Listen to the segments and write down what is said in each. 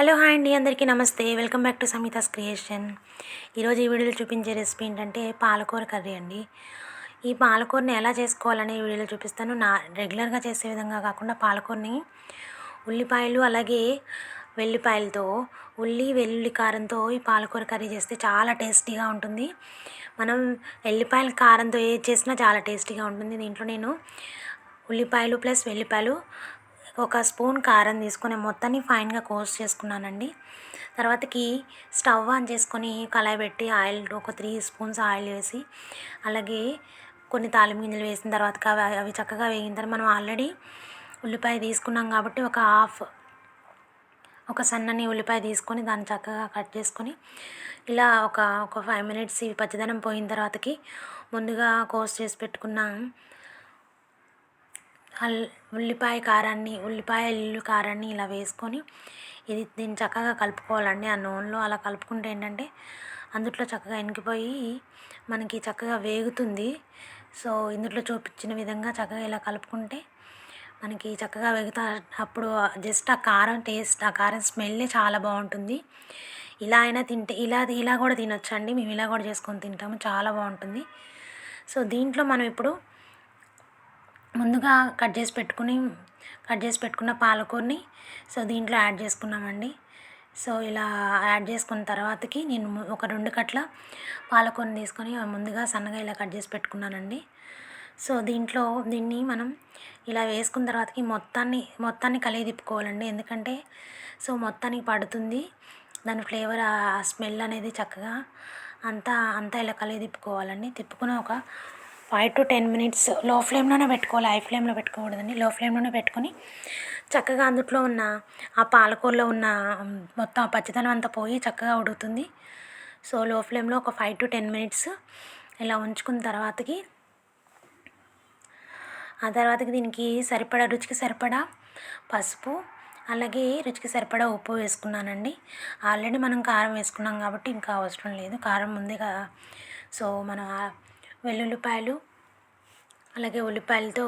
Hello hi అండి అందరికీ నమస్తే. Welcome back to Samitha's creation. ఈరోజు ఈ వీడియోలో చూపించే రెసిపీ ఏంటంటే పాలకూర కర్రీ అండి. ఈ పాలకూరని ఎలా చేసుకోవాలని ఈ వీడియోలో చూపిస్తాను. నా రెగ్యులర్గా చేసే విధంగా కాకుండా పాలకూరని ఉల్లిపాయలు అలాగే వెల్లిపాయలతో ఉల్లి వెల్లుల్లి కారంతో ఈ పాలకూర కర్రీ చేస్తే చాలా టేస్టీగా ఉంటుంది. మనం వెల్లిపాయల కారంతో ఏది చేసినా చాలా టేస్టీగా ఉంటుంది. దీంట్లో నేను ఉల్లిపాయలు ప్లస్ వెల్లిపాయలు ఒక స్పూన్ కారం తీసుకొని మొత్తాన్ని ఫైన్గా కోస్ట్ చేసుకున్నానండి. తర్వాతకి స్టవ్ ఆన్ చేసుకొని కళాయి పెట్టి ఆయిల్ ఒక త్రీ స్పూన్స్ ఆయిల్ వేసి అలాగే కొన్ని తాలింపు గింజలు వేసిన తర్వాత అవి అవి చక్కగా వేగిన తర్వాత మనం ఆల్రెడీ ఉల్లిపాయ తీసుకున్నాం కాబట్టి ఒక హాఫ్ ఒక సన్నని ఉల్లిపాయ తీసుకొని దాన్ని చక్కగా కట్ చేసుకొని ఇలా ఒక ఒక ఫైవ్ మినిట్స్ ఇవి పచ్చదనం పోయిన తర్వాతకి ముందుగా కోస్ చేసి పెట్టుకున్న ఉల్లిపాయ కారాన్ని ఉల్లిపాయ ఎల్లు కారాన్ని ఇలా వేసుకొని ఇది దీన్ని చక్కగా కలుపుకోవాలండి. ఆ నూనెలో అలా కలుపుకుంటే ఏంటంటే అందుట్లో చక్కగా ఎనికిపోయి మనకి చక్కగా వేగుతుంది. సో ఇందులో చూపించిన విధంగా చక్కగా ఇలా కలుపుకుంటే మనకి చక్కగా వేగుతా అప్పుడు జస్ట్ ఆ కారం టేస్ట్ ఆ కారం స్మెల్లే చాలా బాగుంటుంది. ఇలా అయినా తింటే ఇలా ఇలా కూడా తినొచ్చండి. మేము ఇలా కూడా చేసుకొని తింటాము. చాలా బాగుంటుంది. సో దీంట్లో మనం ఇప్పుడు ముందుగా కట్ చేసి పెట్టుకుని కట్ చేసి పెట్టుకున్న పాలకూరని సో దీంట్లో యాడ్ చేసుకున్నామండి. సో ఇలా యాడ్ చేసుకున్న తర్వాతకి నేను ఒక రెండు కట్ల పాలకూరని తీసుకొని ముందుగా సన్నగా ఇలా కట్ చేసి పెట్టుకున్నానండి. సో దీంట్లో దీన్ని మనం ఇలా వేసుకున్న తర్వాతకి మొత్తాన్ని మొత్తాన్ని కలిగి తిప్పుకోవాలండి. ఎందుకంటే సో మొత్తానికి పడుతుంది దాని ఫ్లేవర్ ఆ స్మెల్ అనేది చక్కగా అంతా అంతా ఇలా కలిగి తిప్పుకోవాలండి. తిప్పుకుని ఒక ఫైవ్ టు టెన్ మినిట్స్లో ఫ్లేమ్లోనే పెట్టుకోవాలి హై ఫ్లేమ్లో పెట్టుకోకూడదండి. లో ఫ్లేమ్లోనే పెట్టుకొని చక్కగా అందుట్లో ఉన్న ఆ పాలకూరలో ఉన్న మొత్తం ఆ పచ్చిదనం అంతా పోయి చక్కగా ఉడుకుతుంది. సో లో ఫ్లేమ్లో ఒక ఫైవ్ టు టెన్ మినిట్స్ ఇలా ఉంచుకున్న తర్వాతకి ఆ తర్వాతకి దీనికి సరిపడా రుచికి సరిపడా పసుపు అలాగే రుచికి సరిపడా ఉప్పు వేసుకున్నానండి. ఆల్రెడీ మనం కారం వేసుకున్నాం కాబట్టి ఇంకా అవసరం లేదు. కారం ఉంది కదా. సో మన వెల్లుల్లిపాయలు అలాగే ఉల్లిపాయలతో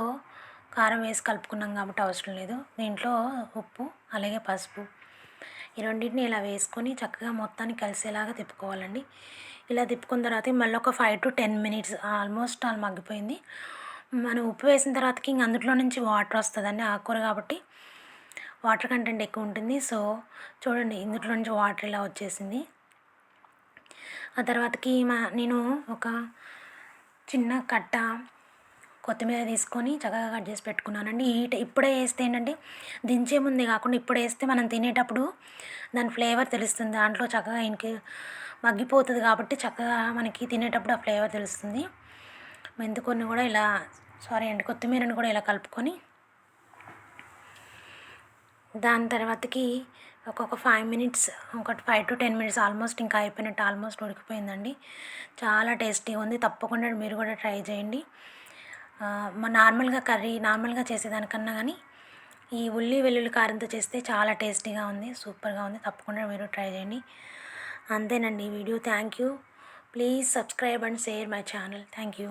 కారం వేసి కలుపుకున్నాం కాబట్టి అవసరం లేదు. దీంట్లో ఉప్పు అలాగే పసుపు ఈ రెండింటిని ఇలా వేసుకొని చక్కగా మొత్తాన్ని కలిసేలాగా తిప్పుకోవాలండి. ఇలా తిప్పుకున్న తర్వాత మళ్ళీ ఒక five to ten minutes almost all మగ్గిపోయింది. మనం ఉప్పు వేసిన తర్వాతకి ఇంక అందులో నుంచి వాటర్ వస్తుందండి ఆకుకూర కాబట్టి వాటర్ కంటెంట్ ఎక్కువ ఉంటుంది. సో చూడండి ఇందులో నుంచి వాటర్ ఇలా వచ్చేసింది. ఆ తర్వాతకి మా నేను ఒక చిన్న కట్ట కొత్తిమీర తీసుకొని చక్కగా కట్ చేసి పెట్టుకున్నానండి. ఈ ఇప్పుడే వేస్తే ఏంటంటే దించే ముందే కాకుండా ఇప్పుడు వేస్తే మనం తినేటప్పుడు దాని ఫ్లేవర్ తెలుస్తుంది. దాంట్లో చక్కగా ఇంక మగ్గిపోతుంది కాబట్టి చక్కగా మనకి తినేటప్పుడు ఆ ఫ్లేవర్ తెలుస్తుంది. మెంతుకొని కూడా ఇలా సారీ అండి కొత్తిమీరని కూడా ఇలా కలుపుకొని దాని తర్వాతకి ఒక్కొక్క ఫైవ్ మినిట్స్ ఒక five to ten minutes almost ఇంకా అయిపోయినట్టు ఆల్మోస్ట్ ఉడికిపోయిందండి. చాలా టేస్టీగా ఉంది. తప్పకుండా మీరు కూడా ట్రై చేయండి. నార్మల్గా కర్రీ నార్మల్గా చేసేదానికన్నా కానీ ఈ ఉల్లి వెల్లుల్లి కారంతో చేస్తే చాలా టేస్టీగా ఉంది సూపర్గా ఉంది. తప్పకుండా మీరు ట్రై చేయండి. అంతేనండి ఈ video thank you please subscribe and share my channel. Thank you